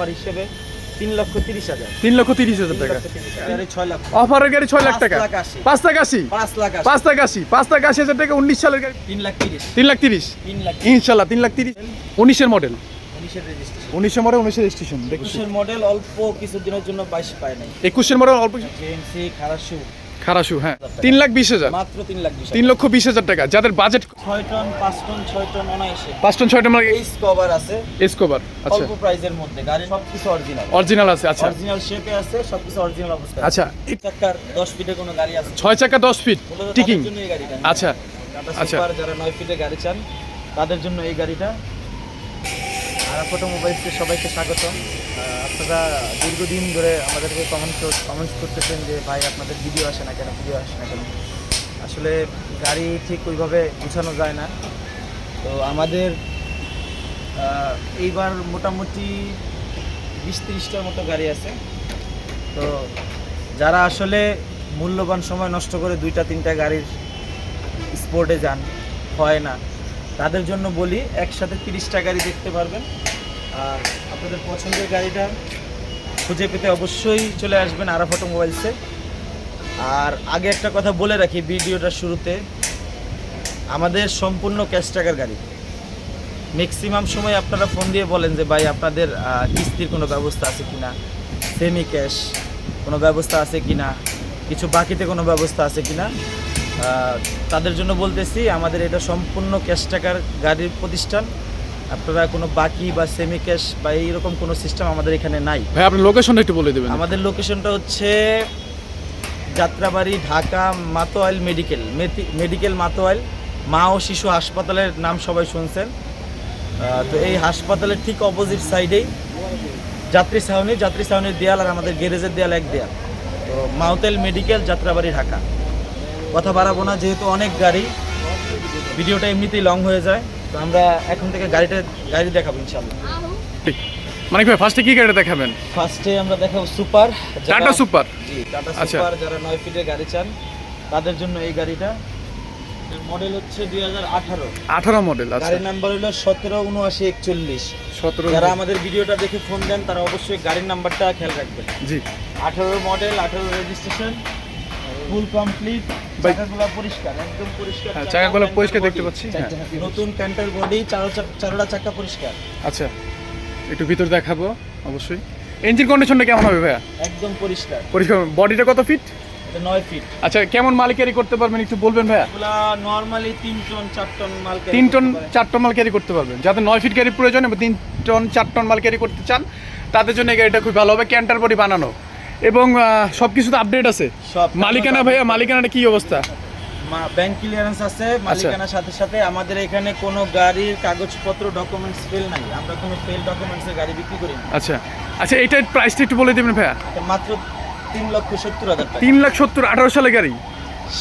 Offer হিসেবে তিন লক্ষ তিরিশ হাজার। তিন লক্ষ তিরিশ হাজার টাকা। অফারের গাড়ি ছয় লাখ টাকা। লাখ আশি। পাঁচ লাখ আশি? পাঁচ লাখ আশি। পাঁচ লাখ আশি। পাঁচ লাখ আশি হাজার টাকা উনিশ সালের গাড়ি। তিন লাখ তিরিশ। তিন লাখ তিরিশ? তিন লাখ ইনশাল্লাহ তিন লাখ তিরিশ। উনিশের মডেল উনিশের রেজিস্ট্রেশন উনিশের মডেল উনিশের রেজিস্ট্রেশন একুশের মডেল অল্প কিছুদিনের জন্য বাইশ পায় নাই। একুশের মডেল অল্প জেএমসি খারাসু খারাসু হ্যাঁ। তিন লাখ বিশ হাজার। মাত্র তিন লাখ তিন লক্ষ বিশ হাজার টাকা। যাদের বাজেট ছয় টন পাঁচ টন ছয় টন অনায়াসে। পাঁচ টন ছয় টন এইস কভার আছে। এসকোবার আচ্ছা। অল্প প্রাইজের মধ্যে। গাড়ি সবকিছু অরিজিনাল অরিজিনাল আছে আচ্ছা। অরিজিনাল শেপে আছে সবকিছু অরিজিনাল অবস্থায় আচ্ছা। এই চাকার দশ ফিটে কোনো গাড়ি আছে? ছয় চাকা দশ ফিট টিকিং। এই গাড়িটা। আচ্ছা আচ্ছা। যারা নয় ফিটে গাড়ি চান তাদের জন্য এই গাড়িটা। আর ফটো মোবাইলসকে সবাইকে স্বাগত আপনারা দীর্ঘদিন ধরে আমাদেরকে কমেন্ট কমেন্টস করতেছেন যে, ভাই, আপনাদের ভিডিও আসে না কেন? ভিডিও আসে না কেন? আসলে গাড়ি ঠিক ওইভাবে গুছানো যায় না। তো আমাদের এইবার মোটামুটি বিশ তিরিশটার মতো গাড়ি আছে। তো যারা আসলে মূল্যবান সময় নষ্ট করে দুইটা, তিনটা গাড়ির স্পোর্টে যান, হয় না, তাদের জন্য বলি, একসাথে তিরিশটা গাড়ি দেখতে পারবেন। আর আপনাদের পছন্দের গাড়িটা খুঁজে পেতে অবশ্যই চলে আসবেন আরাফ অটোমোবাইলসে আর আগে একটা কথা বলে রাখি ভিডিওটার শুরুতে। আমাদের সম্পূর্ণ ক্যাশ টাকার গাড়ি। ম্যাক্সিমাম সময় আপনারা ফোন দিয়ে বলেন যে, ভাই, আপনাদের কিস্তির কোনো ব্যবস্থা আছে কি না সেমি ক্যাশ কোনো ব্যবস্থা আছে কি না কিছু বাকিতে কোনো ব্যবস্থা আছে কি না তাদের জন্য বলতেছি, আমাদের এটা সম্পূর্ণ ক্যাশ টাকার গাড়ির প্রতিষ্ঠান। আপনারা কোনো বাকি বা সেমি ক্যাশ বা এইরকম কোনো সিস্টেম আমাদের এখানে নাই। ভাই আপনি লোকেশনটা একটু বলে দেবেন। আমাদের লোকেশনটা হচ্ছে যাত্রাবাড়ি ঢাকা মাতোয়াইল মেডিকেল মেডিকেল মাতোয়াইল মা ও শিশু হাসপাতালের নাম সবাই শুনছেন। আহ, তো এই হাসপাতালের ঠিক অপোজিট সাইডেই যাত্রী ছাউনি যাত্রী ছাউনির দেয়াল আর আমাদের গ্যারেজের দেয়াল এক দেয়াল। তো মাউতেল মেডিকেল যাত্রাবাড়ি ঢাকা। কথা বাড়াবো না যেহেতু অনেক গাড়ি ভিডিওটা এমনিতেই লং হয়ে যায়। তো আমরা এখন থেকে গাড়িটা গাড়ি দেখাবো ইনশাল্লাহ ঠিক। মানে ভাই ফার্স্টে কি গাড়ি দেখাবেন? ফার্স্টে আমরা দেখাবো super Tata super G Tata আচ্ছা। সুপার যারা নয় ফিটের গাড়ি চান তাদের জন্য এই গাড়িটা। মডেল হচ্ছে দুই হাজার আঠারো। আঠারো মডেল আচ্ছা। গাড়ির নাম্বার হলো সতেরো উনআশি একচল্লিশ। সতেরো যারা আমাদের ভিডিওটা দেখে ফোন দেন তারা অবশ্যই গাড়ির নাম্বারটা খেয়াল রাখবেন। জি। আঠারো মডেল আঠারো রেজিস্ট্রেশন ফুল কমপ্লিট চাকাগুলো পরিষ্কার একদম পরিষ্কার হ্যাঁ, চাকাগুলো পরিষ্কার দেখতে পাচ্ছি, হ্যাঁ। হাতি। নতুন প্যান্টের বডি চারো চারোটা চাকা পরিষ্কার। আচ্ছা একটু ভিতর দেখাবো অবশ্যই। ইঞ্জিন কন্ডিশনটা কেমন হবে ভাইয়া? একদম পরিষ্কার। পরিষ্কার বডিটা কত ফিট নয় ফিট আচ্ছা কেমন মাল ক্যারি করতে পারবেন একটু বলবেন ভাইয়া? নর্মালি তিন টন চার টন মাল তিন টন চার টন মাল ক্যারি করতে পারবেন। যাদের নয় ফিট ক্যারি প্রয়োজন এবং তিন টন চার টন মাল ক্যারি করতে চান তাদের জন্য গাড়িটা খুব ভালো হবে ক্যান্টার বডি বানানো। এবং সব কিছু তো আপডেট আছে মালিকানা ভাইয়া মালিকানাটা কি অবস্থা? ব্যাংক ক্লিয়ারেন্স আছে আচ্ছা। মালিকানার সাথে সাথে আমাদের এখানে কোনো গাড়ির কাগজপত্র ডকুমেন্টস ফেল নাই। আমরা কোনো ফেল ডকুমেন্টসের গাড়ি বিক্রি করি না আচ্ছা। আচ্ছা এটার প্রাইসটা একটু বলে দেবেন ভাইয়া। মাত্র তিন লক্ষ সত্তর হাজার তিন লাখ সত্তর আঠারো সালে গাড়ি?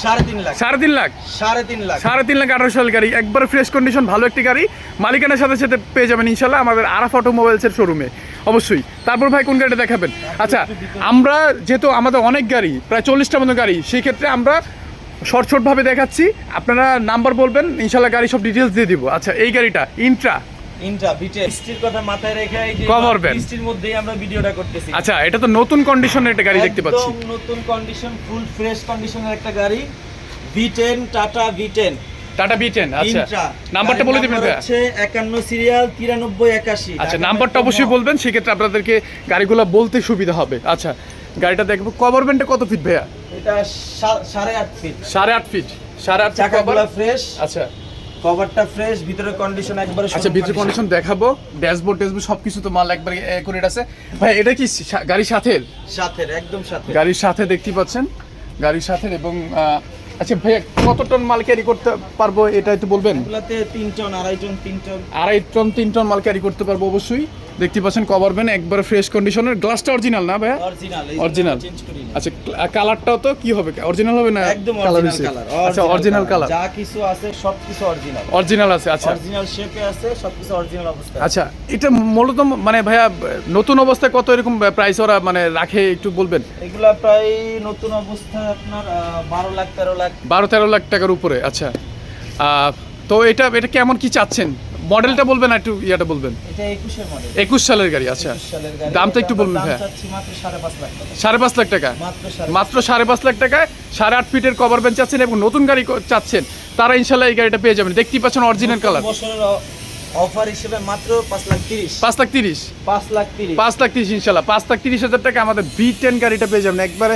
সাড়ে তিন লাখ। সাড়ে তিন লাখ? সাড়ে তিন লাখ। সাড়ে তিন লাখ আঠারো গাড়ি। একবার ফ্রেশ কন্ডিশন ভালো একটি গাড়ি। মালিকানার সাথে সাথে পেয়ে যাবেন ইনশাল্লাহ আমাদের আরাফ অটোমোবাইলসের শোরুমে অবশ্যই। তারপর ভাই কোন গাড়িটা দেখাবেন? আচ্ছা আমরা যেহেতু আমাদের অনেক গাড়ি প্রায় চল্লিশটার মতো গাড়ি সেই ক্ষেত্রে আমরা শর্ট শর্টভাবে দেখাচ্ছি। আপনারা নাম্বার বলবেন ইনশাল্লাহ গাড়ি সব ডিটেলস দিয়ে দিব। আচ্ছা এই গাড়িটা ইন্ট্রা ইন্ট্রা বিটে বৃষ্টির কথা মাথায় রেখে এই যে। বৃষ্টির মধ্যেই আমরা ভিডিওটা করতেছি। আচ্ছা এটা তো নতুন কন্ডিশনের একটা গাড়ি দেখতে পাচ্ছি। একদম নতুন কন্ডিশন ফুল ফ্রেশ কন্ডিশনের একটা গাড়ি। V10 টাটা V10 টাটা আচ্ছা। নাম্বারটা বলে দেবেন হচ্ছে একান্ন সিরিয়াল তিরানব্বই একাশি। আচ্ছা নাম্বারটা অবশ্যই বলবেন সেক্ষেত্রে আপনাদেরকে গাড়িগুলো বলতে সুবিধা হবে। আচ্ছা গাড়িটা দেখব। কভার ব্যান্ডটা কত ফিট ভাইয়া? এটা সা- সাড়ে আট ফিট সাড়ে আট ফিট সাড়ে আট ফিট চাকাগুলো cover। ফ্রেশ আচ্ছা। কভারটা ফ্রেশ ভিতরের কন্ডিশন একবারে আচ্ছা ভিতরে কন্ডিশন দেখাবো। ড্যাশবোর্ড ড্যাশবোর্ড সবকিছু তো মাল একবার করে আছে। ভাই এটা কি গাড়ির সাথে সাথে একদম সাথে গাড়ির সাথে দেখতে পাচ্ছেন? গাড়ির সাথে এবং আচ্ছা ভাইয়া কত টন মাল ক্যারি করতে পারব এটা একটু বলবেন? এগুলাতে তিন টন আড়াই টন তিন টন। আড়াই টন তিন টন মাল ক্যারি করতে পারব অবশ্যই। দেখতে পাচ্ছেন কভার ভ্যান একবার ফ্রেশ কন্ডিশনের গ্লাসটা অরিজিনাল না ভাইয়া? অরিজিনাল। আচ্ছা কালারটাও তো কি হবে? অরিজিনাল হবে না একদম কালার অরিজিনাল কালার আচ্ছা অরিজিনাল কালার যা কিছু আছে সবকিছু অরিজিনাল অরিজিনাল আছে আচ্ছা। অরিজিনাল শেপে আছে সব কিছু অরিজিনাল অবস্থায় আচ্ছা এটা মূলত মানে ভাইয়া নতুন অবস্থায় কত এরকম প্রাইস ওরা মানে রাখে একটু বলবেন? এগুলা প্রায় নতুন অবস্থায় আপনার আহ, বারো লাখ তেরো লাখ। বারো তেরো লাখ টাকার উপরে আচ্ছা। তো এটা এটা কেমন কি চাচ্ছেন? মডেলটা বলবেন একটু ইয়াটা বলবেন? একুশ সালের গাড়ি আচ্ছা। দামটা একটু বলবেন মাত্র সাড়ে পাঁচ লাখ টাকা। মাত্র সাড়ে পাঁচ লাখ। টাকায় সাড়ে আট ফিটের কভার বেঞ্চ চাচ্ছেন এবং নতুন গাড়ি চাচ্ছেন। তারা ইনশাল্লাহ এই গাড়িটা পেয়ে যাবেন। দেখতেই পাচ্ছেন অরিজিনাল কালার অফার হিসেবে মাত্র পাঁচ লাখ তিরিশ। পাঁচ লাখ তিরিশ। পাঁচ লাখ তিরিশ। পাঁচ লাখ তিরিশ ইনশাল্লাহ। পাঁচ লাখ তিরিশ হাজার টাকা আমাদের বি টেন গাড়িটা পেয়ে যাবেন। একবারে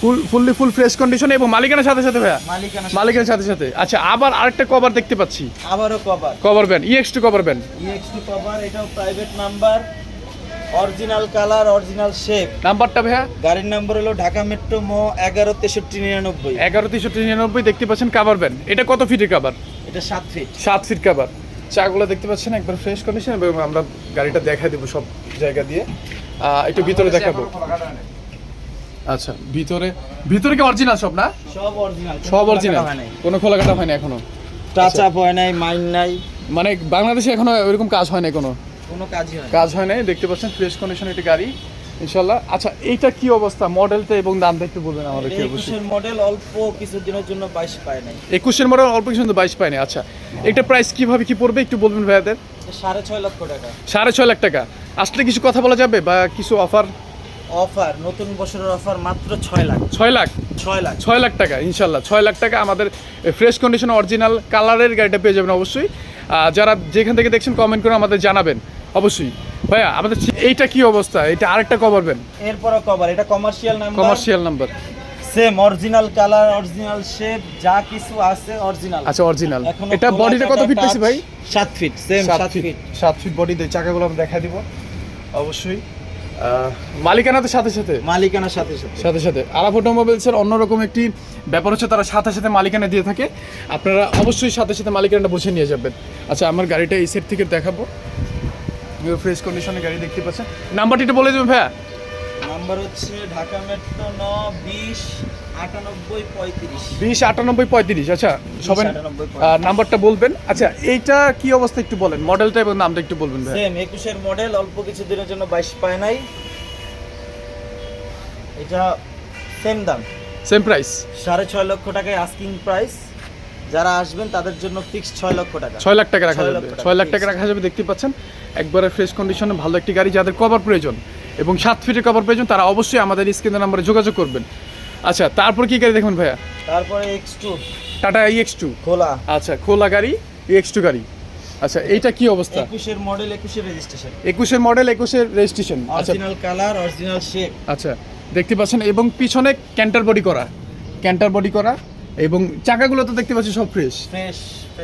ফুল ফুললি ফুল ফ্রেশ কন্ডিশনে এবং মালিকানার সাথে সাথে ভাইয়া? মালিকানা মালিকানার সাথে সাথে। আচ্ছা আবার আরেকটা কভার দেখতে পাচ্ছি। আবারও cover cover van EX two cover band van EXT cover এটাও private number original colour original shape নাম্বারটা ভাইয়া? গাড়ির নাম্বার হলো ঢাকা মেট্রো মো এগারো তেষট্টি নিরানব্বই। এগারো তেষট্টি নিরানব্বই দেখতে পাচ্ছেন কাভার ব্যান এটা কত ফিটের কাভার এটা সাত ফিট সাত ফিট কাভার চাগুলো দেখতে পাচ্ছেন একবার ফ্রেশ কন্ডিশন এবং আমরা গাড়িটা দেখাই দেবো সব জায়গা দিয়ে। একটু ভিতরে দেখাবো। আচ্ছা ভিতরে ভিতরে কি অরিজিনাল সব না? সব অরিজিনাল সব অরিজিনাল কোনো খোলাকাটা হয়নি এখনও? টাচ আপ হয় নাই মাইন নাই। মানে বাংলাদেশে এখনও এরকম কাজ হয় না কোনো? কোনো কাজই হয় কাজ হয় নাই দেখতে পাচ্ছেন ফ্রেশ কন্ডিশন একটি গাড়ি ইনশাল্লাহ। আচ্ছা এইটা কি অবস্থা? মডেলটা এবং দামটা একটু বলবেন আমাদের কি অবশ্যই। একুশের মডেল অল্প কিছুদিনের জন্য বাইশ পায় নাই। একুশের মডেল অল্প কিছু বাইশ পায়নি আচ্ছা। এটা প্রাইস কীভাবে কি পড়বে একটু বলবেন ভাইয়াদের? এটা সাড়ে ছয় লক্ষ টাকা। সাড়ে ছয় লাখ টাকা। আসলে কিছু কথা বলা যাবে বা কিছু অফার অফার নতুন বছরের অফার মাত্র ছয় লাখ। ছয় লাখ? ছয় লাখ। ছয় লাখ টাকা ইনশাল্লাহ। ছয় লাখ টাকা আমাদের ফ্রেশ কন্ডিশন অরিজিনাল কালারের গাড়িটা পেয়ে যাবেন অবশ্যই। যারা যেখান থেকে দেখছেন কমেন্ট করে আমাদের জানাবেন অবশ্যই। ভাইয়া আমাদের এইটা কি অবস্থা? এটা আরেকটা কভারবেন এরপরও কভার এটা commercial number commercial number same original colour original shape যা কিছু আছে অরিজিনাল আচ্ছা অরিজিনাল এটা বডিটা কত ফিট পেয়েছি ভাই? সাত ফিট সেম সাত সাত ফিট ফিট সাত ফিট বডি দিয়ে চাকাগুলো আমরা দেখা দিব। অবশ্যই। মালিকানাতে সাথে সাথে? মালিকানার সাথে সাথে। সাথে সাথে। আরাফ অটোমোবাইলসের অন্যরকম একটি ব্যাপার হচ্ছে তারা সাথে সাথে মালিকানা দিয়ে থাকে। আপনারা অবশ্যই সাথে সাথে মালিকানাটা বসে নিয়ে যাবেন। আচ্ছা আমার গাড়িটা এই সেট থেকে দেখাবো। ফ্রেশ কন্ডিশনে গাড়ি দেখতে পাচ্ছেন। নাম্বারটি একটু বলে দেবেন ভাইয়া। নাম্বার হচ্ছে ঢাকা মেট্রো ন বিশ বিশ আটানব্বই পঁয়ত্রিশ আচ্ছা সবাই নাম্বারটা বলবেন। আচ্ছা এইটা কি অবস্থা একটু বলেন মডেলটা এবং নামটা একটু বলবেন সেম একুশের মডেল অল্প কিছু দিনের জন্য বাইশ পায় নাই। এটা সেম দাম। সেম প্রাইস সাড়ে ছয় লক্ষ টাকায় আস্কিং প্রাইস যারা আসবেন তাদের জন্য ফিক্সড ছয় লক্ষ টাকা। ছয় লাখ টাকা রাখা যাবে। ছয় লাখ টাকা রাখা যাবে দেখতে পাচ্ছেন? একবারে ফ্রেশ কন্ডিশনে ভালো একটি গাড়ি যাদের কভার প্রয়োজন এবং সাত ফিটের কভার প্রয়োজন তারা অবশ্যই আমাদের স্ক্রিনের নাম্বারে যোগাযোগ করবেন। আচ্ছা তারপর কি গাড়ি দেখুন ভাইয়া? তারপরে X two Tata X two খোলা। আচ্ছা খোলা গাড়ি এক্স টু গাড়ি। আচ্ছা এইটা কি অবস্থা? একুশের মডেল একুশের রেজিস্ট্রেশন একুশের মডেল একুশের registration original colour original shape আচ্ছা দেখতে পাচ্ছেন এবং পিছনে ক্যান্টার বডি করা। ক্যান্টার বডি করা এবং চাকাগুলো তো দেখতে পাচ্ছি সব ফ্রেশ ফ্রেশ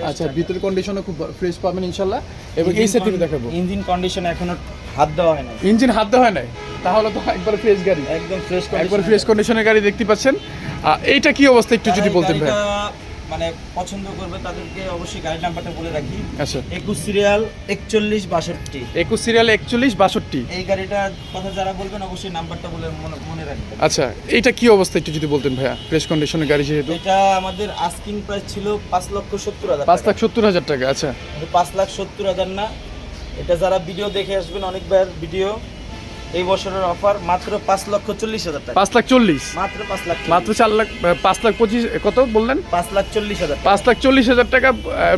আচ্ছা ভিতরের কন্ডিশনও খুব ফ্রেশ পাবেন ইনশাল্লাহ। এবং এই সেট দেখাবো। ইঞ্জিন কন্ডিশন এখনও হাত দেওয়া হয় না ইঞ্জিন হাত দেওয়া হয় নাই? তাহলে তো একবার ফ্রেশ গাড়ি। একদম ফ্রেশ একবার ফ্রেশ কন্ডিশনের গাড়ি দেখতে পাচ্ছেন। এইটা কি অবস্থা? একটু যদি বলতেন ভাই। মানে পছন্দ করবে তাদেরকে অবশ্যই গাড়ির নাম্বারটা বলে রাখি। আচ্ছা। একুশ সিরিয়াল একচল্লিশ বাষট্টি। একুশ সিরিয়াল একচল্লিশ বাষট্টি। এই গাড়িটার কথা যারা বলবেন অবশ্যই নাম্বারটা বলে মনে মনে রাখবেন। আচ্ছা এইটা কি অবস্থা একটু যদি বলতেন ভাইয়া? ফ্রেশ কন্ডিশনের গাড়ি যেহেতু। এটা আমাদের আস্কিং প্রাইস ছিল পাঁচ লক্ষ সত্তর হাজার পাঁচ লাখ সত্তর হাজার টাকা আচ্ছা। পাঁচ লাখ সত্তর হাজার না। এটা যারা ভিডিও দেখে আসবেন অনেকবার ভিডিও এই বছরের অফার মাত্র পাঁচ লক্ষ চল্লিশ হাজার টাকা। পাঁচ লাখ চল্লিশ? মাত্র পাঁচ লাখ মাত্র চার লাখ পাঁচ লাখ পঁচিশ কত বললেন? পাঁচ লাখ চল্লিশ হাজার পাঁচ লাখ চল্লিশ হাজার টাকা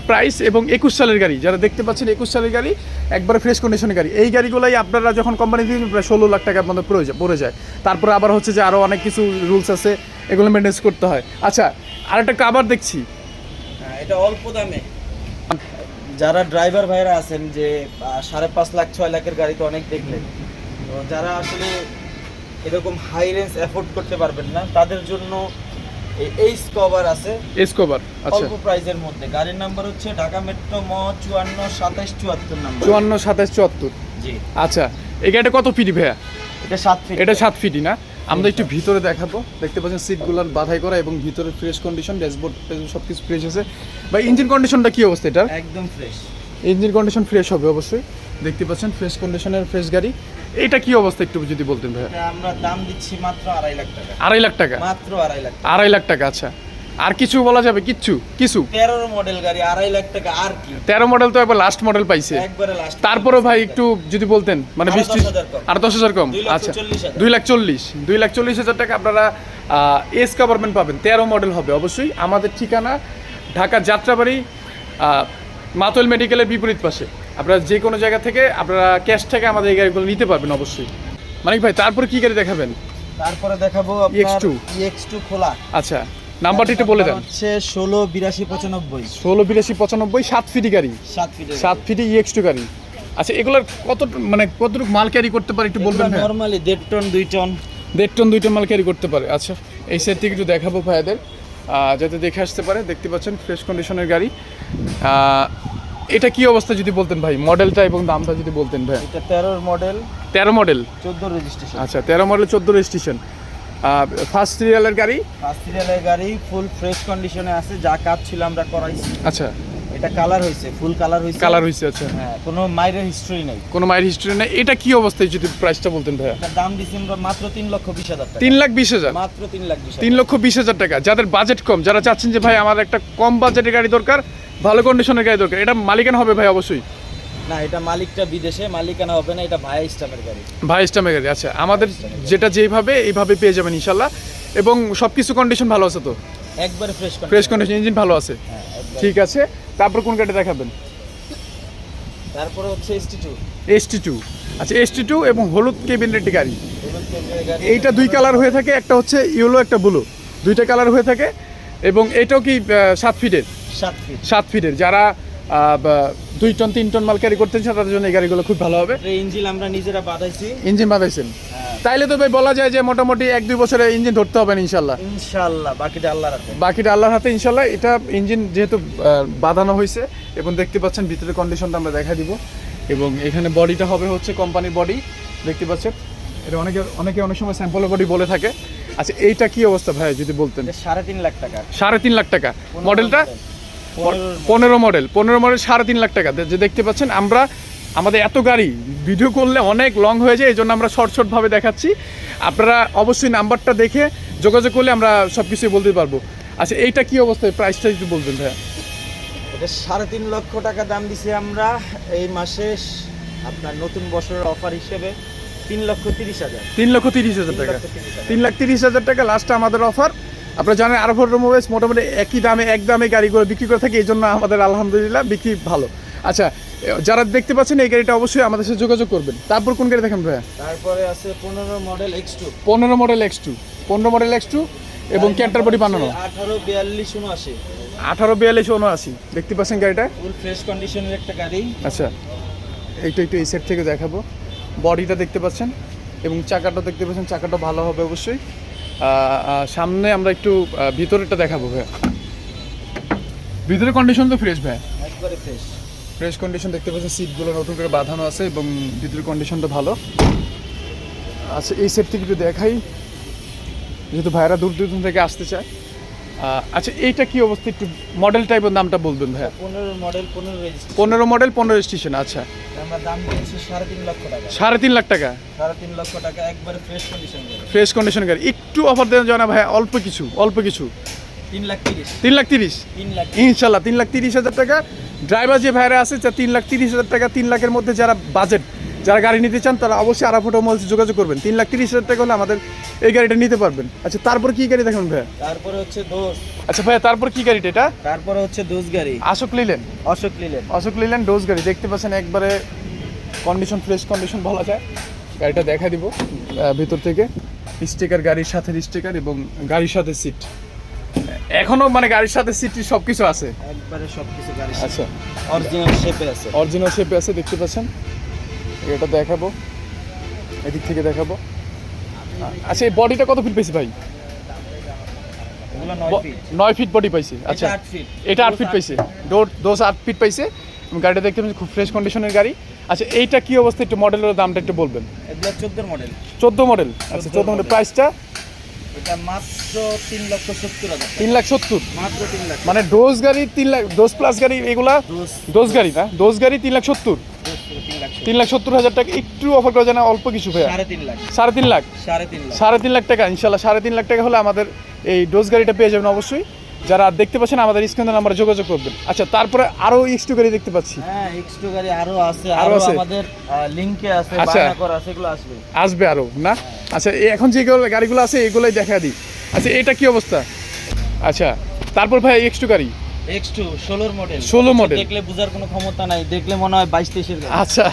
প্রাইস এবং একুশ সালের গাড়ি। যারা দেখতে পাচ্ছেন একুশ সালের গাড়ি একবার ফ্রেশ কন্ডিশনের গাড়ি। এই গাড়িগুলোই আপনারা যখন কোম্পানি দিয়ে প্রায় ষোলো লাখ টাকার মধ্যে পড়ে যায় পড়ে যায়। তারপরে আবার হচ্ছে যে আরও অনেক কিছু রুলস আছে এগুলো মেনটেন্স করতে হয়। আচ্ছা আরেকটা কাবার দেখছি। হ্যাঁ, এটা অল্প দামে। যারা ড্রাইভার ভাইরা আছেন যে সাড়ে পাঁচ লাখ ছয় লাখের গাড়ি তো অনেক দেখলেন। যারা আসলে এরকম হাই রেঞ্জ অ্যাফোর্ড করতে পারবেন না তাদের জন্য এই এইচ কভার আছে। এসকোবার আচ্ছা। অল্প প্রাইজের মধ্যে। গাড়ির নাম্বার হচ্ছে ঢাকা মেট্রো ম চুয়ান্ন সাতাইশ চুয়াত্তর নাম্বার চুয়ান্ন সাতাশ চুয়াত্তর। জি। আচ্ছা এই গাড়িটা কত ফিট ভাইয়া? এটা সাত ফিট এটা সাত ফিটই না? আমরা একটু ভিতরে দেখাবো। দেখতে পাচ্ছেন সিটগুলো বাধাই করা এবং ভিতরে ফ্রেশ কন্ডিশন ড্যাশবোর্ড সব কিছু ফ্রেশ আছে। বা ইঞ্জিন কন্ডিশনটা কি অবস্থা এটার? একদম ফ্রেশ ইঞ্জিন কন্ডিশন ফ্রেশ হবে অবশ্যই। দেখতে পাচ্ছেন ফ্রেশ কন্ডিশনের ফ্রেশ গাড়ি। এটা কি অবস্থা একটু যদি বলতেন ভাই আমরা দাম দিচ্ছি মাত্র আড়াই লাখ টাকা। আড়াই লাখ টাকা? মাত্র আড়াই লাখ টাকা। আড়াই লাখ টাকা আচ্ছা। আর কিছু বলা যাবে? কিচ্ছু? কিছু? তেরোর মডেল গাড়ি আড়াই লাখ টাকা আর কি? তেরো মডেল তো একবার লাস্ট মডেল পাইছে। তারপরেও ভাই একটু যদি বলতেন মানে বৃষ্টি আর দশ হাজার কম? আচ্ছা। দুই লাখ চল্লিশ। দুই লাখ চল্লিশ হাজার টাকা আপনারা এস গভর্নমেন্ট পাবেন। তেরো মডেল হবে অবশ্যই। আমাদের ঠিকানা ঢাকা যাত্রাবাড়ি মাতোল মেডিকেলের বিপরীত পাশে। আপনারা যে কোনো জায়গা থেকে আপনারা ক্যাশ থেকে আমাদের এই গাড়িগুলো নিতে পারবেন অবশ্যই। মানিক ভাই তারপরে কি গাড়ি দেখাবেন? তারপরে দেখাবো EX2 এক্স টু খোলা। আচ্ছা নাম্বারটা একটু বলে দেন। হচ্ছে ষোলো বিরাশি পঁচানব্বই। ষোলো বিরাশি পঁচানব্বই সাত ফিটি গাড়ি। সাত ফিটের সাত ফিটি ইএক্স টু গাড়ি। আচ্ছা এগুলোর কত মানে কতটুকু মাল ক্যারি করতে পারে একটু বলবেন নর্মালি দেড় টন দুই টন দেড় টন দুই টন মাল ক্যারি করতে পারে। আচ্ছা এই সেট থেকে একটু দেখাবো ভাইয়াদের। যাতে দেখে আসতে পারে দেখতে পাচ্ছেন ফ্রেশ কন্ডিশনের গাড়ি। এটা কি অবস্থা যদি বলতেন ভাই? মডেলটা এবং দামটা যদি বলতেন ভাই। এটা তেরোর মডেল তেরো মডেল? চোদ্দ রেজিস্ট্রেশন আচ্ছা তেরো মডেল চোদ্দ রেজিস্ট্রেশন ফার্স্ট সিরিয়ালের গাড়ি? ফার্স্ট সিরিয়ালের গাড়ি ফুল ফ্রেশ কন্ডিশনে আছে যা কাজ ছিল আমরা করাইছি। আচ্ছা। এটা কালার হয়েছে ফুল কালার হয়েছে কালার হয়েছে আচ্ছা। হ্যাঁ কোনো মাইরের হিস্ট্রি নেই। কোনো মায়ের হিস্ট্রি নেই। এটা কি অবস্থায় যদি প্রাইসটা বলতেন ভাইয়া? এটার দাম আমরা মাত্র তিন লক্ষ বিশ হাজার টাকা। তিন লাখ বিশ হাজার? মাত্র তিন লাখ বিশ তিন হাজার লক্ষ বিশ হাজার টাকা। যাদের বাজেট কম যারা চাচ্ছেন যে ভাই আমার একটা কম বাজেটের গাড়ি দরকার ভালো কন্ডিশনের গাড়ি দরকার। এটা মালিকানা হবে ভাই অবশ্যই? না এটা মালিকটা বিদেশে মালিকানা হবে না এটা ভাই স্টাফের গাড়ি। ভাই স্টামে গাড়ি আচ্ছা। আমাদের যেটা যেইভাবে এইভাবে পেয়ে যাবেন ইনশাল্লাহ। এবং সব কিছু কন্ডিশন ভালো আছে তো? একবারে ফ্রেশ ফ্রেশ কন্ডিশন ইঞ্জিন ভালো আছে। হ্যাঁ ঠিক আছে তারপর কোন গাড়ি দেখাবেন? তারপরে হচ্ছে এসটি টু এস টি আচ্ছা এসটি টু এবং হলুদ কেবিনের একটি গাড়ি। এইটা দুই কালার হয়ে থাকে একটা হচ্ছে ইয়েলো একটা ব্লু দুইটা কালার হয়ে থাকে এবং এটাও কি সাত ফিটের সাত ফিট সাত ফিটের যারা দুই টন তিন টন মাল ক্যারি করতেন তাদের জন্য এই গাড়িগুলো খুব ভালো হবে। ইঞ্জিন আমরা নিজেরা বাঁধাইছি ইঞ্জিন বাঁধাইছেন হ্যাঁ। তাইলে তো ভাই বলা যায় যে মোটামুটি এক দুই বছরে ইঞ্জিন ধরতে হবে ইনশাল্লাহ। ইনশাল্লাহ বাকিটা আল্লাহ রাখে বাকিটা আল্লাহর হাতে ইনশাল্লাহ। এটা ইঞ্জিন যেহেতু বাঁধানো হয়েছে এবং দেখতে পাচ্ছেন ভিতরে কন্ডিশনটা আমরা দেখা দিব। এবং এখানে বডিটা হবে হচ্ছে কোম্পানির বডি দেখতে পাচ্ছেন? এটা অনেকে অনেকে অনেক সময় স্যাম্পলের বডি বলে থাকে। আচ্ছা এইটা কি অবস্থা ভাই যদি বলতেন? সাড়ে তিন লাখ টাকা। সাড়ে তিন লাখ টাকা। মডেলটা পনেরো মডেল। পনেরো মডেল। সাড়ে তিন লাখ টাকা। যে দেখতে পাচ্ছেন আমরা আমাদের এত গাড়ি ভিডিও করলে অনেক লং হয়ে যায় এই জন্য আমরা শর্ট শর্টভাবে দেখাচ্ছি। আপনারা অবশ্যই নাম্বারটা দেখে যোগাযোগ করলে আমরা সব কিছুই বলতে পারব। আচ্ছা এইটা কি অবস্থায়? প্রাইসটা একটু বলবেন ভাইয়া। এটা সাড়ে তিন লক্ষ টাকা দাম দিছি আমরা এই মাসে আপনার নতুন বছরের অফার হিসেবে তিন লক্ষ তিরিশ হাজার। তিন লক্ষ তিরিশ হাজার টাকা। তিন লাখ তিরিশ হাজার টাকা লাস্টে আমাদের অফার আপনারা জানেন আরও মোবাইলস মোটামুটি একই দামে এক দামে গাড়িগুলো বিক্রি করে থাকে এই জন্য আমাদের আলহামদুলিল্লাহ বিক্রি ভালো। আচ্ছা যারা দেখতে পাচ্ছেন এই গাড়িটা অবশ্যই আমাদের সাথে যোগাযোগ করবেন। তারপর কোন গাড়ি দেখেন ভাইয়া? তারপরে আছে পনেরো মডেল এক্স টু পনেরো মডেল এক্স টু পনেরো মডেল এক্স টু এবং ক্যান্টার বডি বানানো। আঠারো বিয়াল্লিশ উনআশি। আঠারো বিয়াল্লিশ উনআশি। দেখতে পাচ্ছেন গাড়িটা? ফুল ফ্রেশ কন্ডিশনের একটা গাড়ি। আচ্ছা এইটা একটু এই সেট থেকে দেখাবো। বডিটা দেখতে পাচ্ছেন এবং চাকাটা দেখতে পাচ্ছেন চাকাটা ভালো হবে অবশ্যই। সামনে আমরা একটু ভিতরেটা ভিতরেরটা দেখাবো ভাই ভিতরের কন্ডিশন তো ফ্রেশ ভাই একবারে ফ্রেশ ফ্রেশ কন্ডিশন দেখতে পাচ্ছেন সিটগুলো নতুন করে বাঁধানো আছে এবং ভিতরের কন্ডিশনটা ভালো। আচ্ছা এই সেট থেকে একটু দেখাই। যেহেতু ভাইরা দূর দূর থেকে আসতে চায়। আচ্ছা এইটা কি অবস্থা? একটু মডেল টাইপের নামটা বলবেন ভাইয়া। পনেরো মডেল পনেরো রেজিস্ট্রেশন পনেরো মডেল পনেরো স্টেশন আচ্ছা। আমরা দাম সাড়ে তিন লক্ষ টাকা। সাড়ে তিন লাখ টাকা? সাড়ে তিন লক্ষ টাকা একবারে ফ্রেশ কন্ডিশন ফ্রেশ কন্ডিশন গাড়ি একটু অফার দেওয়া যায় না ভাই অল্প কিছু অল্প কিছু। তিন লাখ তিরিশ। তিন লাখ তিরিশ? ইনশাল্লাহ তিন লাখ তিরিশ হাজার টাকা। ড্রাইভার যে ভাইরা আছে যা তিন লাখ তিরিশ হাজার টাকা তিন লাখের মধ্যে যারা বাজেট যারা গাড়ি নিতে চান তারা অবশ্যই আরাফ অটোমোবাইলসে যোগাযোগ করবেন। তিন লাখ তিরিশ হাজার টাকা হলে আমাদের এই গাড়িটা নিতে পারবেন। আচ্ছা তারপর কি গাড়ি দেখুন ভাইয়া? তারপরে হচ্ছে দোষ। আচ্ছা ভাইয়া তারপর কি গাড়িটা এটা? তারপরে হচ্ছে দোষ গাড়ি। Ashok Leyland. Ashok Leyland. Ashok Leyland Dost গাড়ি। দেখতে পাচ্ছেন একবারে কন্ডিশন ফ্রেশ কন্ডিশন বলা যায়। গাড়িটা দেখা দিব ভিতর থেকে। স্টিকার গাড়ির সাথে স্টিকার এবং গাড়ির সাথে সিট এখনও মানে গাড়ির সাথে সিট সব কিছু আছে। একবারে সব কিছু গাড়ি আচ্ছা। অরিজিনাল শেপে আছে। অরিজিনাল শেপে আছে দেখতে পাচ্ছেন। এটা দেখাবো। এদিক থেকে দেখাবো। আচ্ছা এই বডিটা কত ফিট পেয়েছি ভাই? নয় ফিট বডি পাইছি। আচ্ছা এটা আট ফিট পাইছে। ডোর দোষ আট ফিট পাইছে। গাড়িটা দেখতে পাচ্ছি খুব ফ্রেশ কন্ডিশনের গাড়ি। আচ্ছা এইটা কি অবস্থা? একটু মডেলের দামটা একটু বলবেন। চোদ্দোর মডেল চোদ্দ মডেল আচ্ছা 14 চোদ্দ মডেল প্রাইসটা মাত্র তিন লাখ সত্তর? মানে ডোজ গাড়ি তিন লাখ ডোজ প্লাস গাড়ি এগুলা? ডোজ গাড়ি না? ডোজ গাড়ি তিন লাখ সত্তর? তিন লাখ সত্তর হাজার টাকা। একটু অফার করা যায় না অল্প কিছু ভাইয়া। সাড়ে তিন লাখ। সাড়ে তিন লাখ? টাকা ইনশাল্লাহ সাড়ে তিন লাখ টাকা হলে আমাদের এই ডোজ গাড়িটা পেয়ে যাবেন অবশ্যই। যারা দেখতে পাচ্ছেন আমাদের স্ক্রিনের নাম্বারে যোগাযোগ করবেন। আচ্ছা তারপরে আরও এক্সটু গাড়ি দেখতে পাচ্ছি। হ্যাঁ এক্সট্রো গাড়ি আরও আছে আরও আরও আছে? আমাদের লিংকে আছে আচ্ছা। বায়না করা আছে এগুলো আসবে। আসবে আরও না? আচ্ছা এখন যে গাড়িগুলো আছে এগুলোই দেখা দিই। আচ্ছা এটা কি অবস্থা? আচ্ছা তারপর ভাই এক্সটু গাড়ি। এক্স টু ষোলোর মডেল 16 model। দেখলে বোঝার কোনো ক্ষমতা নাই দেখলে মনে হয় আচ্ছা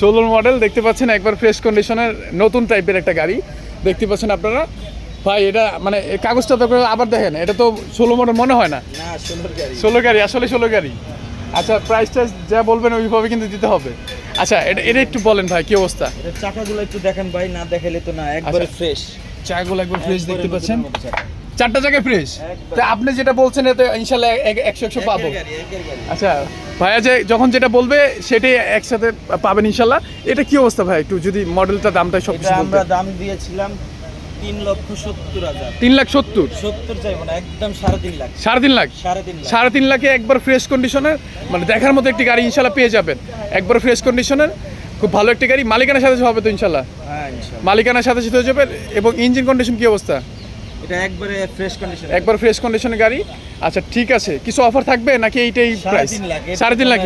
ষোলোর মডেল দেখতে পাচ্ছেন একবার ফ্রেশ কন্ডিশনের নতুন টাইপের একটা গাড়ি। দেখতে পাচ্ছেন আপনারা? ভাই এটা মানে কাগজটা তো আবার দেখেন এটা তো ষোলো মডেল মনে হয় না। ষোলো গাড়ি। আসলে ষোলো গাড়ি। আচ্ছা প্রাইসটা যা বলবেন ওইভাবে কিন্তু দিতে হবে। আচ্ছা এটা এটা একটু বলেন ভাই কি অবস্থা? চাকাগুলো একটু দেখেন ভাই না দেখালে তো না একবারে আচ্ছা। ফ্রেশ চাকাগুলো একবার ফ্রেশ দেখতে পাচ্ছেন। চারটা জায়গায় ফ্রেশ। তা আপনি যেটা বলছেন এতে ইনশাল্লাহ এক- একশো একশো পাবো। আচ্ছা ভাইয়া যে যখন যেটা বলবে সেটাই একসাথে পাবেন ইনশাল্লাহ। এটা কি অবস্থা ভাই? একটু যদি মডেলটা দামটা সব কিছু আমরা দাম দিয়েছিলাম তিন লক্ষ সত্তর হাজার। তিন লাখ সত্তর? সত্তর চাইব না একদম সাড়ে তিন লাখ। সাড়ে তিন লাখ? সাড়ে তিন লাখ। একবার ফ্রেশ কন্ডিশনের মানে দেখার মতো একটি গাড়ি ইনশাল্লাহ পেয়ে যাবেন। একবার ফ্রেশ কন্ডিশনের খুব ভালো একটি গাড়ি। মালিকানার সাথে হবে তো ইনশাল্লাহ? হ্যাঁ ইনশাল্লাহ। মালিকানার সাথে সাথে হয়ে যাবে। এবং ইঞ্জিন কন্ডিশন কি অবস্থা? এটা একবারে ফ্রেশ কন্ডিশন একবার ফ্রেশ কন্ডিশনের গাড়ি। আচ্ছা ঠিক আছে। কিছু অফার থাকবে? নাকি এইটাই প্রাইস সাড়ে তিন না।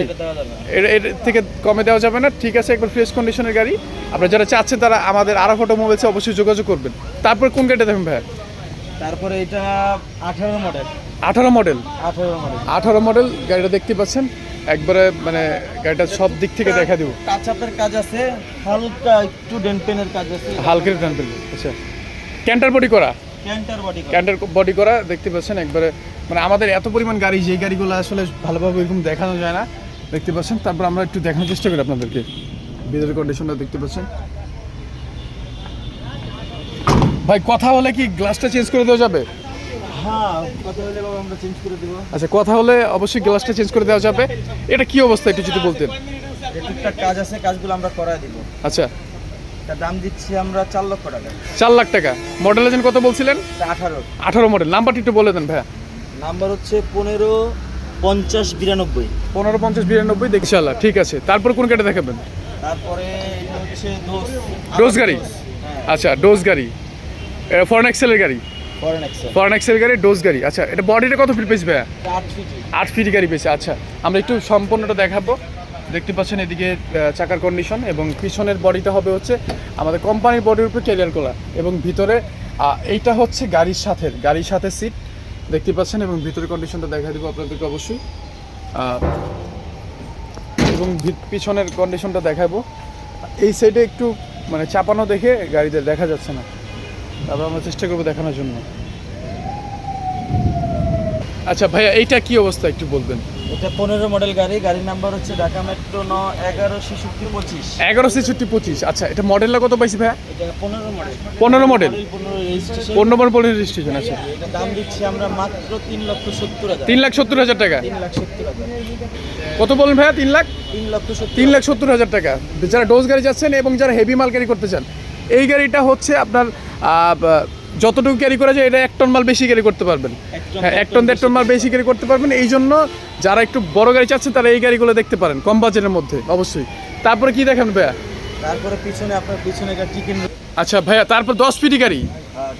এর এর থেকে কমে দেওয়া যাবে না। ঠিক আছে একবার ফ্রেশ কন্ডিশনের গাড়ি। আপনারা যারা চাচ্ছেন তারা আমাদের আরা ফটো মোবাইলসে অবশ্যই যোগাযোগ করবেন। তারপর কোন গাড়িটা দেখবেন ভাই তারপরে এটা আঠারো মডেল আঠারো মডেল আঠারো মডেল আঠারো মডেল গাড়িটা দেখতে পাচ্ছেন। একবারে মানে গাড়িটা সব দিক থেকে দেখা দেবো। টাচ আপের কাজ আছে। হালকা একটু ডেন্ট পেনের কাজ আছে। হালকের টান পেল আচ্ছা। ক্যান্টার বডি করা? ক্যান্টার বডি করা। দেখতে পাচ্ছেন একবারে মানে আমাদের এত পরিমাণ গাড়ি যেই গাড়িগুলো আসলে ভালোভাবে এরকম দেখানো যায় না দেখতে পাচ্ছেন। তারপর আমরা একটু দেখানোর চেষ্টা করি আপনাদেরকে। ভিতরের কন্ডিশনটা দেখতে পাচ্ছেন। ভাই কথা হলে কি গ্লাসটা চেঞ্জ করে দেওয়া যাবে? হ্যাঁ আচ্ছা কথা হলে অবশ্যই গ্লাসটা চেঞ্জ করে দেওয়া যাবে। এটা কি অবস্থা একটু যদি বলতেন? যে টুকটাক কাজ আছে কাজগুলো আমরা করায় দিব। আচ্ছা। দাম দিচ্ছি আমরা চার লক্ষ টাকা। চার লাখ টাকা। মডেল যেন কত বলছিলেন? আঠারো। আঠারো মডেল নাম্বারটি একটু বলে দেন ভাইয়া। নাম্বার হচ্ছে পনেরো পঞ্চাশ বিরানব্বই। পনেরো পঞ্চাশ বিরানব্বই ইনশাল্লাহ ঠিক আছে। তারপর কোন গাড়ি দেখাবেন? তারপরে হচ্ছে ডোজ গাড়ি? হ্যাঁ। আচ্ছা ডোজ গাড়ি। ফরেন এক্সেলের গাড়ি? ফরেন এক্সেল গাড়ি ডোজ গাড়ি। আচ্ছা এটা বডিটা কত ফিট পেয়েছে ভাইয়া? আট ফিটি আট ফিট গাড়ি পেয়েছে আচ্ছা। আমরা একটু সম্পূর্ণটা দেখাবো। দেখতে পাচ্ছেন এদিকে চাকার কন্ডিশন এবং পিছনের বডিটা হবে হচ্ছে আমাদের কোম্পানির বডির উপর ক্যারিয়ার করা এবং ভিতরে এইটা হচ্ছে গাড়ির সাথে গাড়ির সাথে সিট দেখতে পাচ্ছেন এবং ভিতরের কন্ডিশনটা দেখা দেবো আপনাদেরকে অবশ্যই। এবং পিছনের কন্ডিশনটা দেখাবো। এই সাইডে একটু মানে চাপানো দেখে গাড়িতে দেখা যাচ্ছে না। তারপর আমরা চেষ্টা করব দেখানোর জন্য। আচ্ছা ভাইয়া, এইটা কি অবস্থা একটু বলবেন? এটা পনেরো মডেল গাড়ি গাড়ির নাম্বার হচ্ছে ঢাকা মেট্রো ন এগারো ছেষট্টি পঁচিশ। এগারো ছেষট্টি পঁচিশ। আচ্ছা এটা মডেলটা কত পাইছি এটা পনেরো মডেল। পনেরো মডেল। পনেরো রেজিস্ট্রেশন পনেরো রেজিস্ট্রেশন আছে এটা দাম দিচ্ছি আমরা মাত্র তিন লক্ষ সত্তর হাজার। তিন লাখ সত্তর হাজার টাকা। তিন লাখ সত্তর হাজার। কত বলেন ভাইয়া তিন লাখ? তিন লক্ষ তিন লাখ সত্তর হাজার টাকা। যারা ডোজ গাড়ি যাচ্ছেন এবং যারা হেভি মাল গাড়ি করতে চান এই গাড়িটা হচ্ছে আপনার যতটুকু ক্যারি করা যায় এটা এক টন মাল বেশি ক্যারি করতে পারবেন। হ্যাঁ এক টন দেড় টন মাল বেশি ক্যারি করতে পারবেন। এই জন্য যারা একটু বড় গাড়ি চাচ্ছেন তারা এই গাড়িগুলো দেখতে পারেন কম বাজেটের মধ্যে অবশ্যই। তারপরে কি দেখেন ভাইয়া? তারপরে পিছনে আপনার পিছনে একটা টিকিন আচ্ছা ভাইয়া তারপর দশ ফিটি গাড়ি।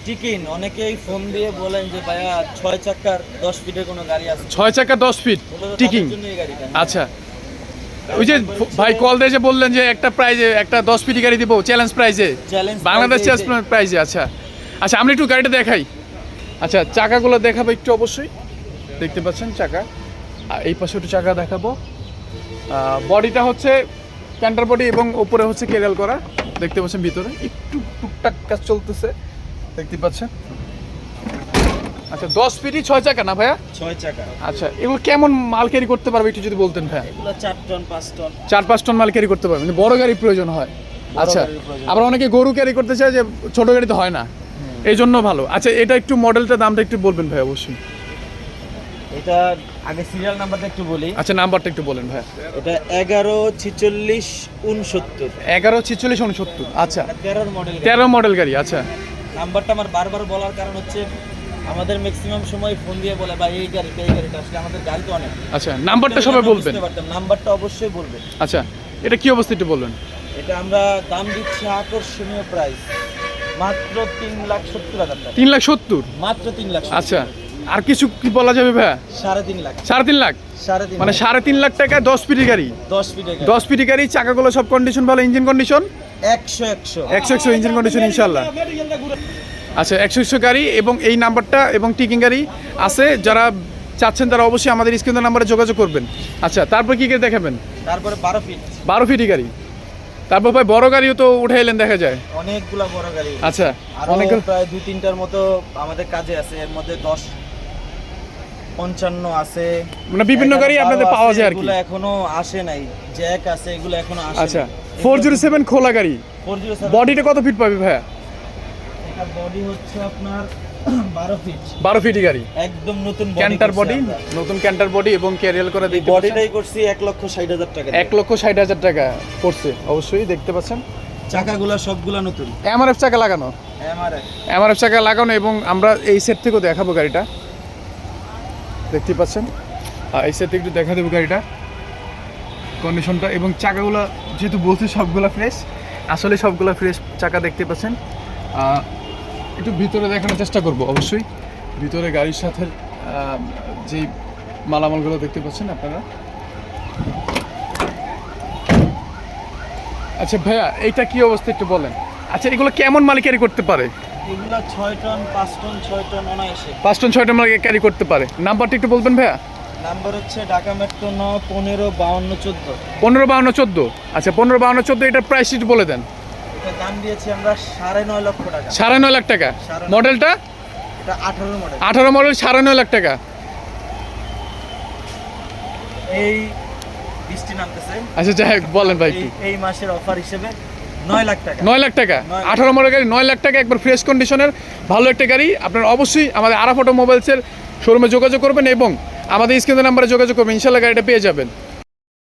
টিকিন অনেকেই ফোন দিয়ে বলেন যে ভাইয়া ছয় চাকার দশ ফিটের কোনো গাড়ি আছে? ছয় চাকা দশ ফিট টিকিং তাদের জন্য এই গাড়িটা। আচ্ছা। ওই যে ভাই কল দিয়ে বললেন যে একটা প্রাইজে একটা দশ ফিটি গাড়ি দিব চ্যালেঞ্জ প্রাইজে চ্যালেঞ্জ বাংলাদেশ চ্যালেঞ্জ প্রাইজে আচ্ছা। আচ্ছা আমরা একটু গাড়িটা দেখাই। আচ্ছা চাকাগুলো দেখাবো একটু অবশ্যই। দেখতে পাচ্ছেন চাকা। আর এই পাশে একটু চাকা দেখাবো। বডিটা হচ্ছে ক্যান্টার বডি এবং ওপরে হচ্ছে কেরাল করা। দেখতে পাচ্ছেন ভিতরে। একটু টুকটাক কাজ চলতেছে। দেখতে পাচ্ছেন। আচ্ছা দশ ফিটই ছয় চাকা না ভাইয়া? ছয় চাকা। আচ্ছা এগুলো কেমন মাল ক্যারি করতে পারবে একটু যদি বলতেন ভাইয়া? এগুলো চার টন পাঁচ টন। চার পাঁচ টন মাল ক্যারি করতে পারবেন বড় গাড়ি প্রয়োজন হয়। আচ্ছা আবার অনেকে গরু ক্যারি করতে চায় যে ছোট গাড়িতে হয় না। এই জন্য ভালো। আচ্ছা এটা একটু মডেলটা দামটা একটু বলবেন ভাই অবশ্যই। এটা আগে সিরিয়াল নাম্বারটা একটু বলি। আচ্ছা নাম্বারটা একটু বলেন ভাই। এটা এগারো ছিচল্লিশ উনসত্তর। এগারো ছিচল্লিশ উনসত্তর আচ্ছা। তেরোর মডেল তেরো মডেল গাড়ি আচ্ছা। নাম্বারটা আমার বারবার বলার কারণ হচ্ছে আমাদের ম্যাক্সিমাম সময় ফোন দিয়ে বলে ভাই এই গাড়িটা এই গাড়িটা আসলে আমাদের গাড়ি তো অনেক। আচ্ছা নাম্বারটা সবাই বলবেন। নাম্বারটা অবশ্যই বলবেন। আচ্ছা এটা কি অবস্থা একটু বলবেন। এটা আমরা দাম দিচ্ছি আকর্ষণীয় প্রাইস মাত্র তিন লাখ সত্তর হাজার টাকা। তিন লাখ সত্তর? মাত্র তিন লাখ আচ্ছা আর কিছু কি বলা যাবে ভাইয়া? সাড়ে তিন লাখ। সাড়ে তিন লাখ? মানে সাড়ে তিন লাখ টাকায় দশ পিটি গাড়ি? দশ গাড়ি। দশ পিটি গাড়ি চাকাগুলো সব কন্ডিশন ভালো ইঞ্জিন কন্ডিশন একশো একশো। একশো একশো ইঞ্জিন কন্ডিশন ইনশাল্লাহ আচ্ছা একশো একশো গাড়ি এবং এই নাম্বারটা এবং টিকিং গাড়ি আছে। যারা চাচ্ছেন তারা অবশ্যই আমাদের স্ক্রিনের নাম্বারে যোগাযোগ করবেন। আচ্ছা তারপর কি কি দেখাবেন? তারপরে বারো ফিট বারো ফিটি গাড়ি। তারপর ভাই বড় গাড়িও তো উঠাইলেন দেখা যায়। অনেকগুলা বড় গাড়ি। আচ্ছা অনেক প্রায় দুই তিনটার মতো আমাদের কাজে আছে এর মধ্যে দশ পঞ্চান্ন আছে। মানে বিভিন্ন গাড়ি আপনাদের পাওয়া যায় আর কি। এগুলো এখনও আসে নাই। জ্যাক আছে এগুলো এখনও আসে আচ্ছা ফোর জিরো সেভেন খোলা গাড়ি। ফোর জিরো বডিটা কত ফিট পাবে ভাইয়া? এটা বডি হচ্ছে আপনার বারো ফিট বারো ফিটি গাড়ি? একদম নতুন ক্যান্টার বডি নতুন ক্যান্টার বডি এবং ক্যারিয়াল করে দিতে। বডিটাই করছি এক লক্ষ ষাট হাজার টাকা এক লক্ষ ষাট হাজার টাকা পড়ছে অবশ্যই দেখতে পাচ্ছেন। চাকাগুলা সবগুলা নতুন। এমআরএফ চাকা লাগানো? এমআরএফ এমআরএফ চাকা লাগানো এবং আমরা এই সেট থেকেও দেখাবো গাড়িটা। দেখতে পাচ্ছেন? এই সেট থেকে একটু দেখা দেবো গাড়িটা। কন্ডিশনটা এবং চাকাগুলো যেহেতু বলছে সবগুলো ফ্রেশ আসলে সবগুলো ফ্রেশ চাকা দেখতে পাচ্ছেন। একটু ভিতরে দেখানোর চেষ্টা করব অবশ্যই। ভিতরে গাড়ির সাথে যেই মালামালগুলো দেখতে পাচ্ছেন আপনারা। আচ্ছা ভাইয়া এইটা কি অবস্থা একটু বলেন। আচ্ছা এগুলো কেমন মালিক ক্যারি করতে পারে? এগুলা ছয় টন পাঁচ টন ছয় টন অনায়াসে। পাঁচ টন ছয় টন মালিক ক্যারি করতে পারে। নাম্বারটা একটু বলবেন ভাইয়া। নাম্বার হচ্ছে ঢাকা মেট্রো ন পনেরো বাউন্ন চোদ্দ। পনেরো বাউন্ন চোদ্দ। আচ্ছা পনেরো বাউন্ন চোদ্দ এটার প্রাইস একটু বলে দেন। দাম দিয়েছি আমরা সাড়ে নয় লক্ষ টাকা। সাড়ে নয় লাখ টাকা। মডেলটা? এটা আঠারো মডেল আঠারো মডেল সাড়ে নয় লাখ টাকা। এই বৃষ্টি নামতেছে। আচ্ছা যাই হোক বলেন ভাই এই- মাসের অফার হিসেবে নয় লাখ টাকা। নয় লাখ টাকা। আঠারো মডেল গাড়ি নয় লাখ টাকা একবার ফ্রেশ কন্ডিশনের ভালো একটা গাড়ি। আপনারা অবশ্যই আমাদের আরাফ অটো মোবাইলসের শোরুমে যোগাযোগ করবেন এবং আমাদের স্ক্রিনের নাম্বারে যোগাযোগ করবেন। ইনশাল্লাহ গাড়িটা পেয়ে যাবেন।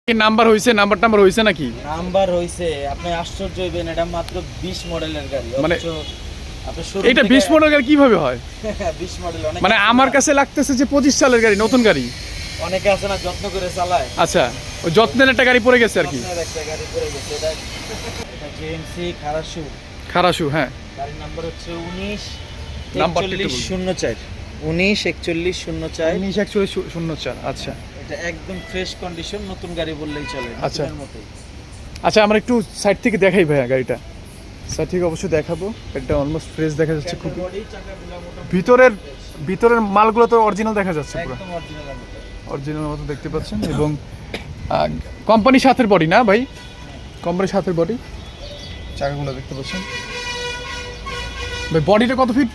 নাম্বার হয়েছে নাম্বার টাম্বার হয়েছে নাকি? নাম্বার হইছে। আপনি আশ্চর্য হইবেন এটা মাত্র বিশ মডেলের গাড়ি। মানে- এটা থেকে- বিশ মডেল গাড়ি কীভাবে হয়? বিশ মডেল অনেক মানে আমার কাছে লাগতেছে যে পঁচিশ সালের গাড়ি নতুন গাড়ি। অনেকে আছে না যত্ন করে চালায়। আচ্ছা ওই যত্নের একটা গাড়ি পড়ে গেছে আর কি। একটা গাড়ি পড়ে গেছে এটা এটা জেএমসি খারাসু খারাসু হ্যাঁ। গাড়ির নাম্বার হচ্ছে উনিশ নাম্বারটা একটু একচল্লিশ বলুন। শূন্য চার। উনিশ একচল্লিশ শূন্য চার। উনিশ একচল্লিশ শূন্য চার আচ্ছা। এটা একদম ফ্রেশ কন্ডিশন নতুন গাড়ি বললেই চলে আচ্ছা। আচ্ছা আমরা একটু সাইড থেকে দেখাই ভাইয়া গাড়িটা। সাইড থেকে অবশ্যই দেখাবো। এটা অলমোস্ট ফ্রেশ দেখা যাচ্ছে খুব বডি চাকাগুলো মোটামুটি ভিতরের ভিতরের মালগুলো তো অরিজিনাল দেখা যাচ্ছে পুরো। অরিজিনাল মতো। দেখতে পাচ্ছেন এবং কোম্পানির সাথের বডি না ভাই? কোম্পানির সাথের বডি চাকাগুলো দেখতে পাচ্ছেন। ভাই বডিটা কত ফিট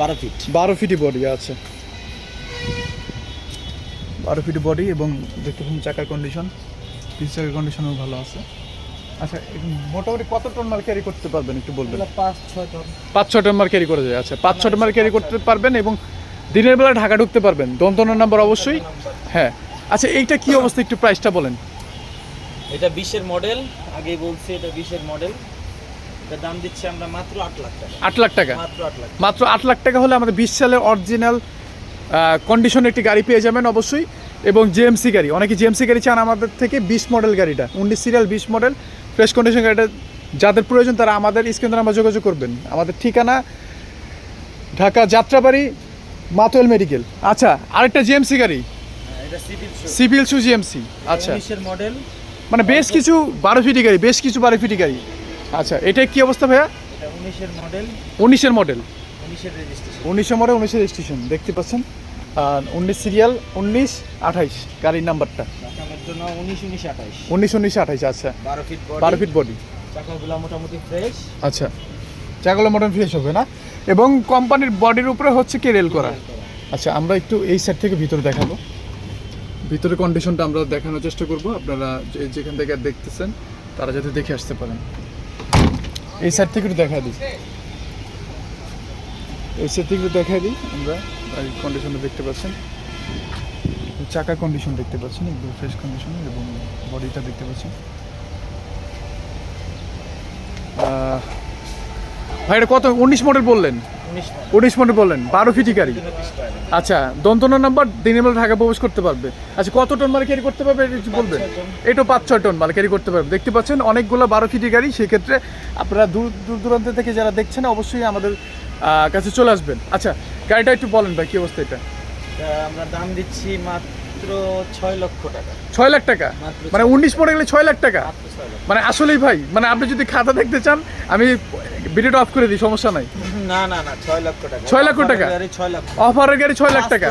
বারো ফিট বারো ফিটি বডি আছে বারো ফিট বডি এবং দেখতে পাচ্ছেন চাকার কন্ডিশন পিস চাকার কন্ডিশনও ভালো আছে। আচ্ছা মোটামুটি কত টন মাল ক্যারি করতে পারবেন একটু বলবেন? পাঁচ ছয় টন পাঁচ ছ টন মাল ক্যারি করা যায়। আচ্ছা পাঁচ ছ টন মাল ক্যারি করতে পারবেন এবং দিনের বেলা ঢাকা ঢুকতে পারবেন। দন্তন নাম্বার অবশ্যই। হ্যাঁ। আচ্ছা এইটা কি অবস্থা? একটু প্রাইসটা বলেন। এটা বিশের মডেল আগে বলছি এটা বিশের মডেল এটা দাম দিচ্ছি আমরা মাত্র আট লাখ টাকা। আট লাখ টাকা। মাত্র আট লাখ মাত্র আট লাখ টাকা হলে আমাদের বিশ সালের অরিজিনাল কন্ডিশনের একটি গাড়ি পেয়ে যাবেন অবশ্যই এবং জিএমসি গাড়ি। অনেকে জিএমসি গাড়ি চান আমাদের থেকে বিশ মডেল গাড়িটা উনিশ সিরিয়াল বিশ মডেল ফ্রেশ কন্ডিশন গাড়িটা যাদের প্রয়োজন তারা আমাদের স্ক্রিনে আমরা যোগাযোগ করবেন। আমাদের ঠিকানা ঢাকা যাত্রাবাড়ি মাতোয়েল মেডিকেল। আচ্ছা আরেকটা জিএমসি গাড়ি। সিভিল শো জিএমসি আচ্ছা। মডেল মানে বেশ কিছু বারো ফিটি গাড়ি বেশ কিছু বারো ফিটি গাড়ি। আচ্ছা এটা কি অবস্থা ভাইয়া? উনিশের মডেল উনিশের মডেল উনিশশো মডেল উনিশের রেজিস্ট্রেশন দেখতে পাচ্ছেন? আর উনিশ সিরিয়াল উনিশ আঠাইশ গাড়ির নাম্বারটা উনিশ উনিশ আঠাইশ। উনিশ উনিশ আঠাইশ আচ্ছা। বারো ফিট বারো ফিট বডি চাকাগুলো মোটামুটি ফ্রেশ আচ্ছা। চাকাগুলো মডার্ন ফ্রেশ হবে না? এবং কোম্পানির বডির উপরে হচ্ছে কি রেল করা? আচ্ছা আমরা একটু এই সাইড থেকে ভিতরে দেখাবো। ভিতরে কন্ডিশনটা আমরা দেখানোর চেষ্টা করব। আপনারা যে- যেখান থেকে দেখতেছেন তারা যাতে দেখে আসতে পারেন। এই সাইড থেকে একটু দেখা দিই। এই সাইড থেকে একটু দেখা দিই আমরা। গাড়ির কন্ডিশনটা দেখতে পাচ্ছেন। চাকার কন্ডিশন দেখতে পাচ্ছেন একদম ফ্রেশ কন্ডিশন এবং বডিটা দেখতে পাচ্ছেন। ভাই এটা কত? উনিশ মডেল বললেন? উনিশ মডেল বললেন। বারো ফিটি গাড়ি। আচ্ছা দন্তনা নাম্বার দিনের বেলা ঢাকা প্রবেশ করতে পারবে। আচ্ছা কত টন মাল ক্যারি করতে পারবে? এটা একটু বলবেন। এটাও পাঁচ ছয় টন মাল ক্যারি করতে পারবে। দেখতে পাচ্ছেন অনেকগুলো বারো ফিটি গাড়ি। সেক্ষেত্রে আপনারা দূর দূর দূরান্ত থেকে যারা দেখছেন অবশ্যই আমাদের কাছে চলে আসবেন। আচ্ছা গাড়িটা একটু বলেন ভাই কি অবস্থা এটা? আমরা দাম দিচ্ছি মাত্র ছয় লক্ষ টাকা। ছয় লাখ টাকা? মানে উনিশ মডেলে ছয় লাখ টাকা? মানে আসলেই ভাই মানে আপনি যদি খাতা দেখতে চান আমি ভিডিওটা অফ করে দিই সমস্যা নাই। না না না ছয় লক্ষ টাকা। ছয় লক্ষ টাকা? অফারের গাড়ি ছয় লাখ টাকা।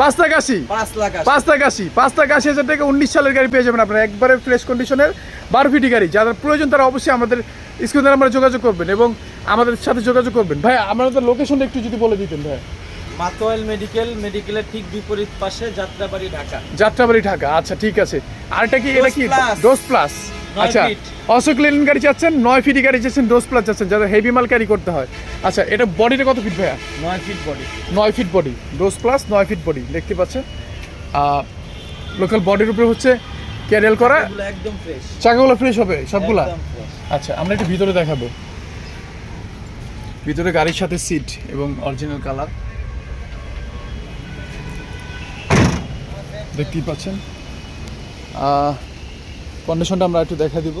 পাঁচ লাখ আশি? পাঁচ লাখ আশি। পাঁচ লাখ আশি। হাজার টাকা উনিশ সালের গাড়ি পেয়ে যাবেন আপনারা। একবারে ফ্রেশ কন্ডিশনের বারো ফিটি গাড়ি। যাদের প্রয়োজন তারা অবশ্যই আমাদের স্ক্রিনে আমরা যোগাযোগ করবেন এবং আমাদের সাথে যোগাযোগ করবেন। ভাই আমাদের লোকেশনটা একটু যদি বলে দিতেন ভাই। মাতোয়াল মেডিকেল মেডিকেলের ঠিক বিপরীত পাশে যাত্রাবাড়ি ঢাকা। যাত্রাবাড়ি ঢাকা আচ্ছা ঠিক আছে। আরটা কি এটা কি? ডোজ প্লাস আচ্ছা। অশোক লেনিন গাড়ি চাচ্ছেন নয় ফিটি গাড়ি চাচ্ছেন ডোজ প্লাস চাচ্ছেন যাদের হেভি মাল ক্যারি করতে হয়। আচ্ছা এটা বডিটা কত ফিট ভাইয়া? নয় ফিট বডি নয় ফিট বডি ডোজ প্লাস নয় ফিট বডি দেখতে পাচ্ছেন। লোকাল বডির উপরে হচ্ছে ক্যারিয়াল করা। একদম ফ্রেশ চাকাগুলো ফ্রেশ হবে সবগুলা? আচ্ছা আমরা একটু ভিতরে দেখাবো। ভিতরে গাড়ির সাথে সিট এবং অরিজিনাল কালার দেখতেই পাচ্ছেন। কন্ডিশনটা আমরা একটু দেখা দিব।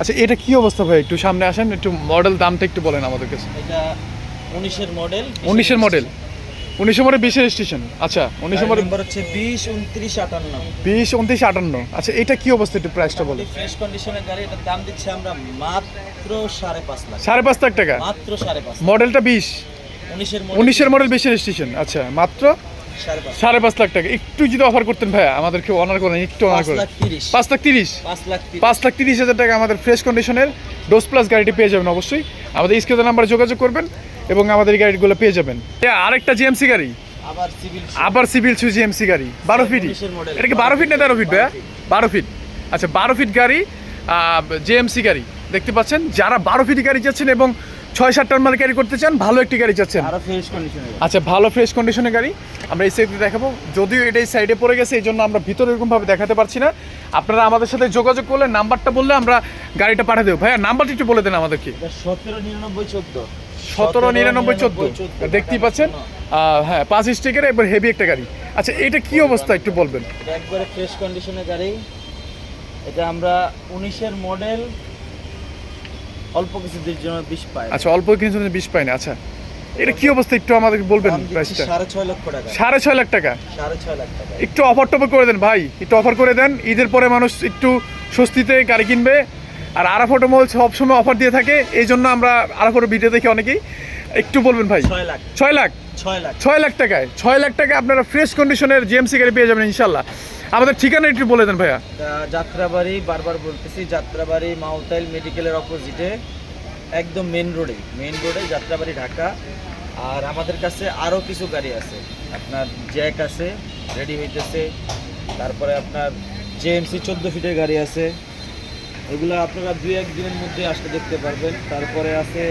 আচ্ছা এটা কি অবস্থা ভাই? একটু সামনে আসেন একটু মডেল দামটা একটু বলেন আমাদের কাছে। এটা উনিশের মডেল উনিশের মডেল উনিশের মডেল বিশের স্টেশন আচ্ছা উনিশের মডেল নম্বর হচ্ছে বিশ উনত্রিশ আটান্ন। বিশ উনত্রিশ আটান্ন। আচ্ছা এটা কি অবস্থা একটু প্রাইসটা বলেন ফ্রেশ কন্ডিশনের গাড়ি এটার দাম দিচ্ছে আমরা মাত্র সাড়ে পাঁচ লাখ। সাড়ে পাঁচ লাখ টাকা? মাত্র সাড়ে পাঁচ মডেলটা বিশ। উনিশের মডেল বিশের স্টেশন আচ্ছা মাত্র সাড়ে পাঁচ লাখ। টাকা। একটু যদি অফার করতেন ভাইয়া আমাদেরকে অনার করেন একটু অনার করেন পাঁচ লাখ তিরিশ? পাঁচ লাখ তিরিশ। হাজার টাকা আমাদের ফ্রেশ কন্ডিশনের ডোজ প্লাস গাড়িটি পেয়ে যাবেন অবশ্যই। আমাদের স্ক্রিনের নাম্বারে যোগাযোগ করবেন। এবং আমাদের এই গাড়িগুলো পেয়ে যাবেন। আরেকটা জিএমসি গাড়ি? আবার সিভিল আবার সিভিল সু জিএমসি গাড়ি। বারো ফিট এটা কি বারো ফিট না তেরো ফিট ভাইয়া? বারো ফিট আচ্ছা বারো ফিট গাড়ি জেএমসি গাড়ি। দেখতে পাচ্ছেন যারা বারো ফিট গাড়ি যাচ্ছেন এবং ছয় সাত টন মাল ক্যারি করতে চান ভালো একটি গাড়ি চাচ্ছেন কন্ডিশনের আচ্ছা ভালো ফ্রেশ কন্ডিশনের গাড়ি। আমরা এই সাইডে দেখাবো। যদিও এটা এই সাইডে পড়ে গেছে এই জন্য আমরা ভিতরে এরকমভাবে দেখাতে পারছি না। আপনারা আমাদের সাথে যোগাযোগ করলে নাম্বারটা বললে আমরা গাড়িটা পাঠিয়ে দেবো। ভাইয়া নাম্বারটা একটু বলে দেন আমাদেরকে। সতেরো নিরানব্বই চোদ্দ। সতেরো নিরানব্বই চোদ্দ। দেখতেই পাচ্ছেন? হ্যাঁ পাঁচ স্টিকের এবার হেভি একটা গাড়ি। আচ্ছা এটা কি অবস্থা একটু বলবেন? একবারে ফ্রেশ কন্ডিশনের গাড়ি। এটা আমরা উনিশের মডেল অল্প কিছুদের জন্য বিশ পাই আচ্ছা অল্প কিছু বিষ পাই না। আচ্ছা এটা কি অবস্থা একটু আমাদেরকে বলবেন প্রাইসটা সাড়ে ছয় লক্ষ টাকা। সাড়ে ছয় লাখ টাকা? সাড়ে ছয় লাখ টাকা। একটু অফার টফার করে দেন ভাই। একটু অফার করে দেন। ঈদের পরে মানুষ একটু স্বস্তিতে গাড়ি কিনবে। আর আরাফ মল সবসময় অফার দিয়ে থাকে এই জন্য আমরা আরাফটো ভিডিও দেখি অনেকেই। একটু বলবেন ভাই? ছয় লাখ। ছয় লাখ? ছয় লাখ। ছয় লাখ টাকায়? ছয় লাখ টাকায় আপনারা ফ্রেশ কন্ডিশনের জিএমসি গাড়ি পেয়ে যাবেন ইনশাল্লাহ আমাদের ঠিকানা একটু বলে দেন ভাইয়া। যাত্রাবাড়ি বারবার বলতেছি যাত্রাবাড়ি মাউতাইল মেডিকেলের অপোজিটে একদম মেন রোডে মেন রোডে যাত্রাবাড়ি ঢাকা। আর আমাদের কাছে আরও কিছু গাড়ি আছে। আপনার জ্যাক আছে রেডি হইতেছে। তারপরে আপনার জেএমসি চোদ্দ ফিটের গাড়ি আছে। এগুলো আপনারা দুই এক দিনের মধ্যে আসলে দেখতে পারবেন। তারপরে আছে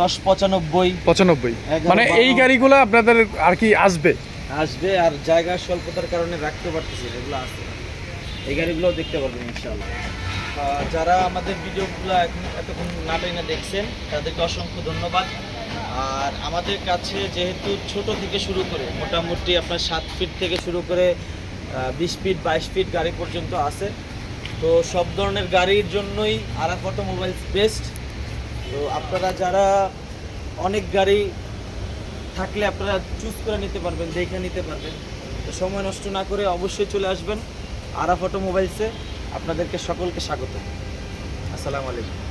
দশ পঁচানব্বই। পঁচানব্বই। মানে এই গাড়িগুলো আপনাদের আর কি আসবে? আসবে আর জায়গার স্বল্পতার কারণে রাখতে পারতেছি এগুলো আছে। এই গাড়িগুলো দেখতে পারবেন ইনশাল্লাহ যারা আমাদের ভিডিওগুলো এখন এতক্ষণ না টেনে দেখছেন তাদেরকে অসংখ্য ধন্যবাদ। আর আমাদের কাছে যেহেতু ছোট থেকে শুরু করে মোটামুটি আপনার সাত ফিট থেকে শুরু করে বিশ ফিট বাইশ ফিট গাড়ি পর্যন্ত আছে। তো সব ধরনের গাড়ির জন্যই আরাফ অটোমোবাইলস বেস্ট তো আপনারা যারা অনেক গাড়ি থাকলে আপনারা চুজ করে নিতে পারবেন, দেখে নিতে পারবেন। তো সময় নষ্ট না করে অবশ্যই চলে আসবেন আরাফ অটোমোবাইলসে আপনাদেরকে সকলকে স্বাগত। আসসালামু আলাইকুম।